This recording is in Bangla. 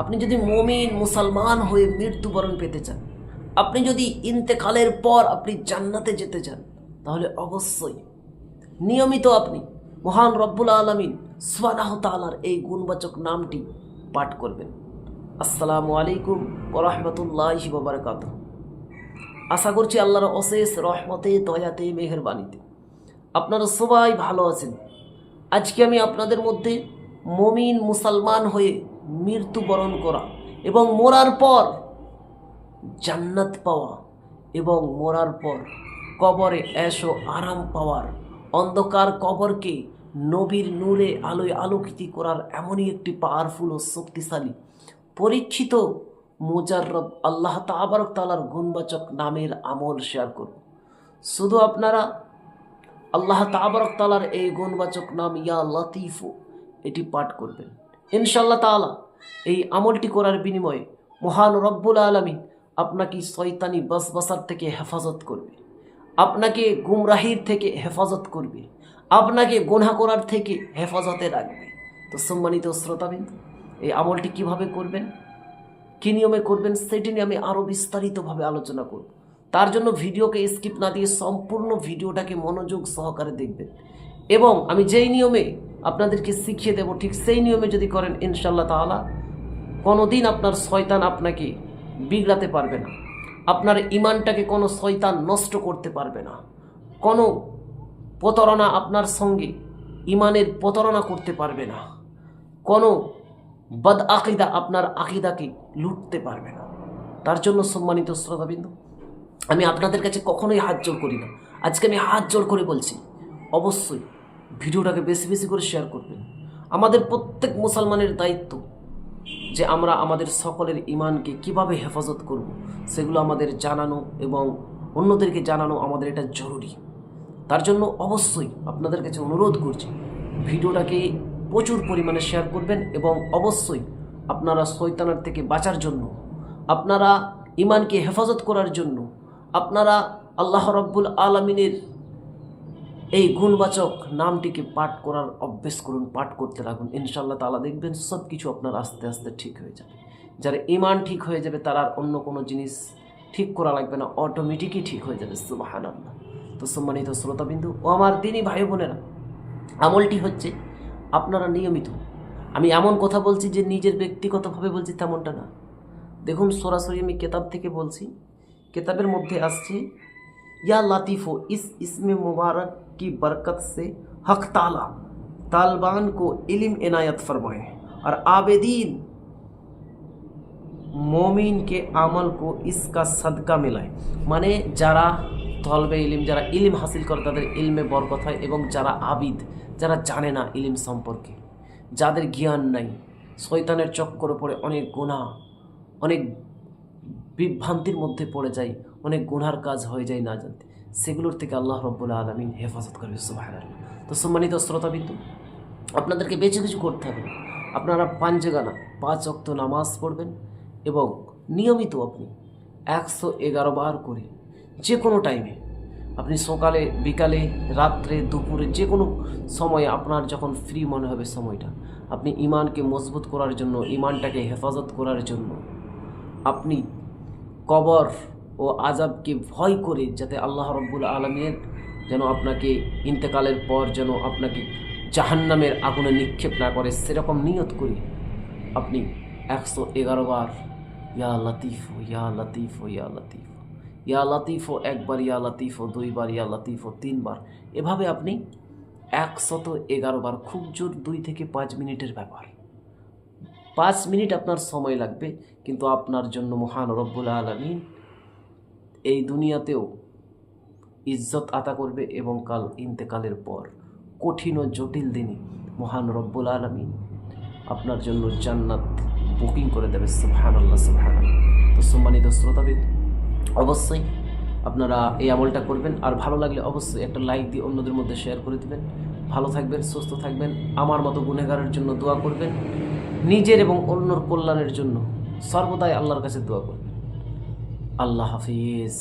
আপনি যদি মমিন, মুসলমান হয়ে মৃত্যুবরণ পেতে চান, আপনি যদি ইন্তেকালের পর আপনি জান্নাতে যেতে চান, তাহলে অবশ্যই নিয়মিত আপনি মহান রব্বুল আলমিন সোয়ানাহ তালার এই গুণবাচক নামটি পাঠ করবেন। আসসালামু আলাইকুম ওরহমতুল্লাহ বাবরকাত আশা করছি আল্লাহর অশেষ রহমতে, দয়াতে মেহরবানিতে আপনারা সবাই ভালো আছেন। আজকে আমি আপনাদের মধ্যে মমিন, মুসলমান হয়ে মৃত্যুবরণ করা এবং মরার পর জান্নাত পাওয়া এবং মরার পর কবরে এসো আরাম পাওয়ার। অন্ধকার কবরকে নবীর নূরে আলোয় আলোকিত করার এমনই একটি পাওয়ারফুল ও শক্তিশালী, পরীক্ষিত মোজাররব আল্লাহ তাবারক তালার গুণবাচক নামের আমল শেয়ার করব শুধু আপনারা, আল্লাহ তাবারক তালার এই গুণবাচক নাম ইয়া লতিফু, এটি পাঠ করবেন। ইনশাল্লাহ তাআলা, এই আমলটি করার বিনিময়ে মহান রব্বুল আলমী আপনাকে শয়তানি বাসবাসার থেকে হেফাজত করবে। আপনাকে গুমরাহির থেকে হেফাজত করবে। আপনাকে গুনাহ করার থেকে হেফাজতে রাখবে। তো সম্মানিত শ্রোতাবিন্দু, এই আমলটি কীভাবে করবেন? কী নিয়মে করবেন সেটি নিয়ে আমি আরও বিস্তারিতভাবে আলোচনা করব। তার জন্য ভিডিওকে স্কিপ না দিয়ে সম্পূর্ণ ভিডিওটাকে মনোযোগ সহকারে দেখবেন। এবং আমি যেই নিয়মে আপনাদেরকে শিখিয়ে দেব, ঠিক সেই নিয়মে যদি করেন ইনশাল্লাহ তাআলা, কোনোদিন আপনার শয়তান আপনাকে বিগড়াতে পারবে না। আপনার ইমানটাকে কোনো শয়তান নষ্ট করতে পারবে না। কোনো প্রতারণা আপনার সঙ্গে ইমানের প্রতারণা করতে পারবে না। কোনো বদ আকিদা আপনার আকিদাকে লুটতে পারবে না। তার জন্য সম্মানিত শ্রোতাবিন্দু, আমি আপনাদের কাছে কখনোই হাত জোর করি না। আজকে আমি হাত জোর করে বলছি অবশ্যই ভিডিওটাকে বেশি বেশি করে শেয়ার করবেন। আমাদের প্রত্যেক মুসলমানের দায়িত্ব যে আমরা আমাদের সকলের ইমানকে কীভাবে হেফাজত করব, সেগুলো আমাদের জানানো এবং অন্যদেরকে জানানো আমাদের এটা জরুরি। তার জন্য অবশ্যই আপনাদের কাছে অনুরোধ করছি, ভিডিওটাকে প্রচুর পরিমাণে শেয়ার করবেন এবং অবশ্যই আপনারা শৈতানের থেকে বাঁচার জন্য, আপনারা ইমানকে হেফাজত করার জন্য, আপনারা আল্লাহ রব্বুল আলমিনের এই গুণবাচক নামটিকে পাঠ করার অভ্যেস করুন, পাঠ করতে রাখুন। ইনশাল্লাহ তালা দেখবেন সব কিছু আপনার আস্তে আস্তে ঠিক হয়ে যাবে। যারা ইমান ঠিক হয়ে যাবে, তার আর অন্য কোনো জিনিস ঠিক করা লাগবে না অটোমেটিকই ঠিক হয়ে যাবে। সুবাহান তো সম্মানিত শ্রোতাবিন্দু ও আমার দিনই ভাই বোনেরা, আমলটি হচ্ছে আপনারা নিয়মিত, আমি এমন কথা বলছি যে নিজের ব্যক্তিগতভাবে বলছি তেমনটা না। দেখুন সরাসরি আমি কেতাব থেকে বলছি, কেতাবের মধ্যে আসছে या लतीफ़ो इस इसम मुबारक की बरकत से हक ताला तालिबान को इल्म इनायत फरमाए और आबदीन मोमिन के আমল को इसका सदका मिलाए মানে যারা তলবে ইলিম যারা ইলিম হাসিল করে তাদের ইলমে বরকত হয় এবং যারা আবিদ যারা জানে না ইলিম সম্পর্কে যাদের জ্ঞান নাই শয়তানের চক্করে পড়ে অনেক গুণা অনেক বিভ্রান্তির মধ্যে পড়ে যায় অনেক গুনার কাজ হয়ে যায় না জানতে সেগুলোর থেকে আল্লাহ রব্বুল আলমিন হেফাজত করবে সুবাহ তো সম্মানিত শ্রোতাবিন্দু, আপনাদেরকে বেঁচে কিছু করতে হবে। আপনারা পাঞ্জেগানা পাঁচ অক্ত নামাজ পড়বেন এবং নিয়মিত আপনি একশো এগারো বার করে যে কোনো টাইমে আপনি সকালে, বিকালে, রাত্রে, দুপুরে যে কোনো সময়ে আপনার যখন ফ্রি মনে হবে সময়টা, আপনি ইমানকে মজবুত করার জন্য ইমানটাকে হেফাজত করার জন্য আপনি কবর ও আজাবকে ভয় করে যাতে আল্লাহ রব্বুল আলমের যেন আপনাকে ইন্তেকালের পর যেন আপনাকে জাহান্নামের আগুনে নিক্ষেপ না করে, সেরকম নিয়ত করে আপনি একশো এগারো বার, ইয়া লতিফ ইয়া লতিফ ইয়া লতিফ ইয়া লতিফ একবার, ইয়া লতিফ দুইবার, ইয়া লতিফ তিনবার। এভাবে আপনি একশত এগারো বার, খুব জোর দুই থেকে পাঁচ মিনিটের ব্যাপার। পাঁচ মিনিট আপনার সময় লাগবে, কিন্তু আপনার জন্য মহান রব্বুল আলমিন এই দুনিয়াতেও ইজ্জত আতা করবে এবং কাল ইন্তেকালের পর কঠিন ও জটিল দিনে মহান রব্বুল আলমিন আপনার জন্য জান্নাত বুকিং করে দেবে। সুবহান আল্লাহ আল্লাহ তো সম্মানিত শ্রোতাবিদ, অবশ্যই আপনারা এই আমলটা করবেন আর ভালো লাগলে অবশ্যই একটা লাইক দিয়ে অন্যদের মধ্যে শেয়ার করে দিবেন। ভালো থাকবেন, সুস্থ থাকবেন, আমার মতো গুণেগারের জন্য দোয়া করবেন, নিজের এবং অন্যর কল্যাণের জন্য সর্বদাই আল্লাহর কাছে দোয়া করবেন। আল্লাহ হাফিজ